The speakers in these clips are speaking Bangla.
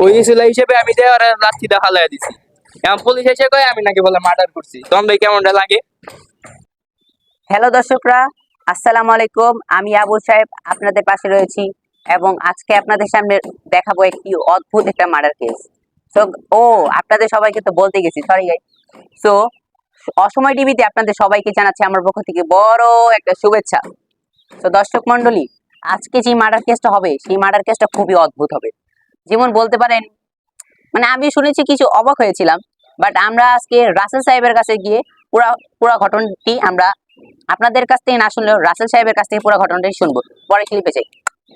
ওই হিসেবে আমি লাঠিটা ফালাই দিছি। এখন পুলিশ এসে কয়, আমি নাকি বলে মার্ডার করছি। কেমনটা লাগে? হ্যালো দর্শকরা, আসসালামু আলাইকুম। আমি আবু সাহেব, আপনাদের পাশে রয়েছি এবং আজকে আপনাদের সামনে দেখাবো একটি অদ্ভুত একটা মার্ডার কেস তো ও, আপনাদের সবাইকে তো বলতে গেছি সরি সো অসময় টিভিতে আপনাদের সবাইকে জানাচ্ছি আমার পক্ষ থেকে বড় একটা শুভেচ্ছা। তো দর্শক মন্ডলী আজকে যে মার্ডার কেসটা হবে, সেই মার্ডার কেসটা খুবই অদ্ভুত হবে। যেমন বলতে পারেন মানে আমি শুনেছি কিছু অবাক হয়েছিলাম বাট আমরা আজকে রাসেল সাহেবের কাছে গিয়ে পুরা পুরা ঘটনাটি আমরা আপনাদের কাছ থেকে না শুনলেও রাসেল সাহেবের কাছ থেকে পুরো ঘটনাটি শুনব। পরে ক্লিপে যাই।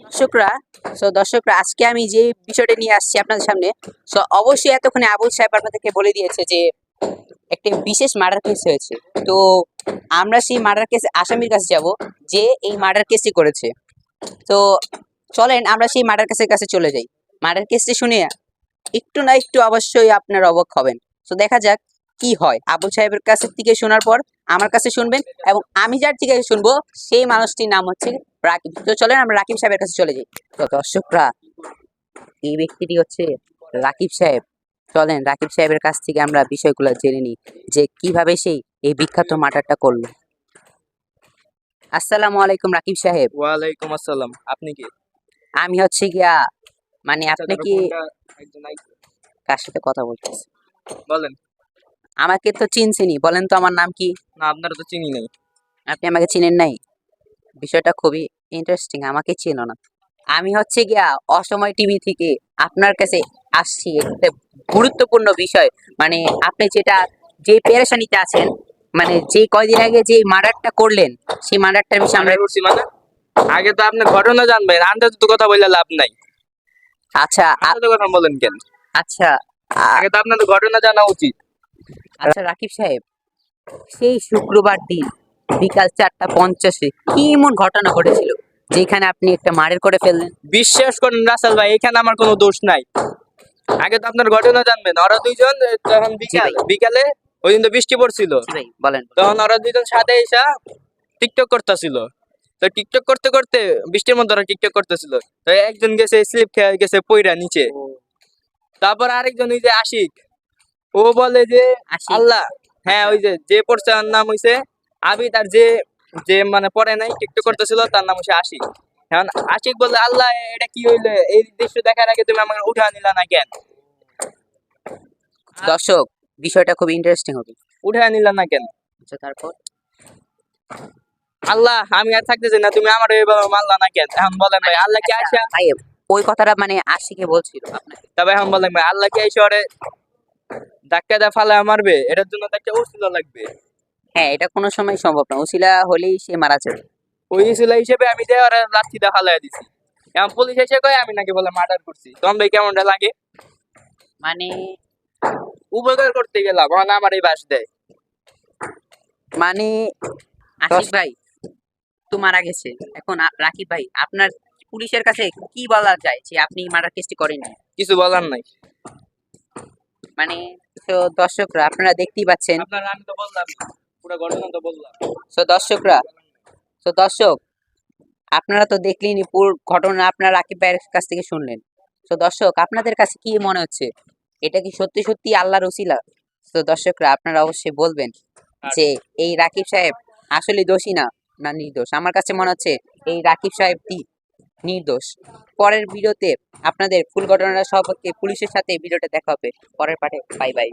দর্শকরা সো দর্শকরা, আজকে আমি যে বিষয়টা নিয়ে আসছি আপনাদের সামনে সো অবশ্যই এতক্ষণে আবুল সাহেব আপনাদেরকে বলে দিয়েছে যে একটি বিশেষ মার্ডার কেস হয়েছে। তো আমরা সেই মার্ডার কেস আসামির কাছে যাব, যে এই মার্ডার কেসটি করেছে। তো চলেন, আমরা সেই মার্ডার কেসের কাছে চলে যাই। মার্ডার কেসটি শুনে একটু না একটু অবশ্যই আপনার অবাক হবেন। তো দেখা যাক কি হয়। আবুল সাহেবের কাছে থেকে শোনার পর আমার কাছে শুনবেন এবং আমি যার থেকে শুনব সেই মানুষটির নাম হচ্ছে রাকিব। তো চলেন আমরা রাকিব সাহেবের কাছে চলে যাই। তো দর্শকরা এই ব্যক্তিটি হচ্ছে রাকিব সাহেব। চলেন রাকিব সাহেবের কাছ থেকে আমরা বিষয়গুলো জেনে নিই যে কীভাবে সেই এই বিখ্যাত মার্ডারটা করল। আসসালামু আলাইকুম রাকিব সাহেব। ওয়ালাইকুম আসসালাম। আপনি কি? আমি হচ্ছে গিয়া মানে আপনি কি কার? সাথে কথা বলতেছেন? বলেন। আমাকে তো চিনছেনি বলেন তো আমার নাম কি? না আপনারা তো চিনি নাই। আপনি আমাকে চিনেন নাই? বিষয়টা খুবই ইন্টারেস্টিং আমাকে চেনো না। আমি হচ্ছে গিয়া অসময় টিভি থেকে আপনার কাছে আসছি একটা গুরুত্বপূর্ণ বিষয়। মানে আপনি যেটা যে পেরেশানিতে আছেন মানে যে কয়দিন আগে যে মার্ডারটা করলেন সেই মার্ডারটার বিষয়ে আমরা আমরা করছি মানে? আগে তো আপনি ঘটনা জানবেন আন্দাজ তো কথা বললে লাভ নাই। আচ্ছা আপনাদের কথা বলেন কেন? আচ্ছা আগে তো আপনাদের ঘটনা জানা উচিত। আচ্ছা রাকিব সাহেব সেই শুক্রবার দিন বিকাল চারটা পঞ্চাশে কি এমন ঘটনা ঘটেছিল যেখানে আপনি একটা মার্ডার করে ফেললেন? বিশ্বাস করেন রাসেল ভাই এখানে আমার কোনো দোষ নাই। আগে তো আপনার ঘটনা জানবেন। ওরা দুইজন তখন বিকাল বিকালে ওই দিন তো বৃষ্টি পড়ছিল। বলেন। তখন ওরা দুইজন সাথে এসা টিকটক করতেছিল। তো টিকটক করতে করতে বৃষ্টির মধ্যে ওরা টিকটক করতেছিল। তো একজন গেছে স্লিপ খেয়ে গেছে পইরা নিচে। তারপর আরেকজন ওই যে আশিক ও বলে যে আল্লাহ হ্যাঁ ওই যে যে পড়ছে তার নাম হইছে আবিদ আর যে যে মানে পড়ে নাই টিকটক করতেছিল তার নাম হচ্ছে আশিক। এখন আশিক বলে আল্লাহ এটা কি হইলে? এই দৃশ্য দেখার আগে তুমি আমাকে উঠা নিলা না কেন? দর্শক বিষয়টা খুব ইন্টারেস্টিং হবে। উঠা নিলা না কেন? আচ্ছা তারপর? আল্লাহ আমি আর থাকতেছি না তুমি আমার এইভাবে মারলা না কেন? এখন বলেন ভাই আল্লাহ কি আইসা? ওই কথাটা মানে আশিকে বলছিল আপনাকে। তবে এখন বলেন ভাই আল্লাহ কি আইসা ওরে ধাক্কা দা ফালা মারবে? এটার জন্য তো একটা উসিল লাগবে। হ্যাঁ এটা কোনো সময় সম্ভব না। ওসিলা হলেই সে মারা যাবে। ওই উসিলা হিসেবে আমি দিয়ে ওরে লাঠি দা ফালাই দিছি। এখন পুলিশ এসে কয় আমি নাকি বলে মার্ডার করছি। তখন ভাই কেমনটা লাগে? মানে উপকার করতে গেলাম আমার এই বাস দেয়। মানে আশিক ভাই তো মারা গেছে। এখন রাকিব ভাই আপনার পুলিশের কাছে কি বলা যায় যে আপনি মার্ডার কেসটি করেননি? কিছু বলার নাই। মানে তো দর্শকরা আপনারা দেখতেই পাচ্ছেন। আপনার আমি তো বললাম পুরো ঘটনা তো বললাম। তো দর্শকরা তো দর্শক আপনারা তো দেখলেনই পুরো ঘটনা আপনারা রাকিব ভাইয়ের কাছ থেকে শুনলেন। তো দর্শক আপনাদের কাছে কি মনে হচ্ছে? এটা কি সত্যি সত্যি আল্লাহর উসিলা তো দর্শকরা আপনারা অবশ্যই বলবেন যে এই রাকিব সাহেব আসলে দোষী না। না নির্দোষ। আমার কাছে মনে হচ্ছে এই রাকিব সাহেবটি নির্দোষ। পরের ভিডিওতে আপনাদের ফুল ঘটনাটা সবকে পুলিশের সাথে ভিডিওটা দেখা হবে। পরের পাঠে বাই বাই।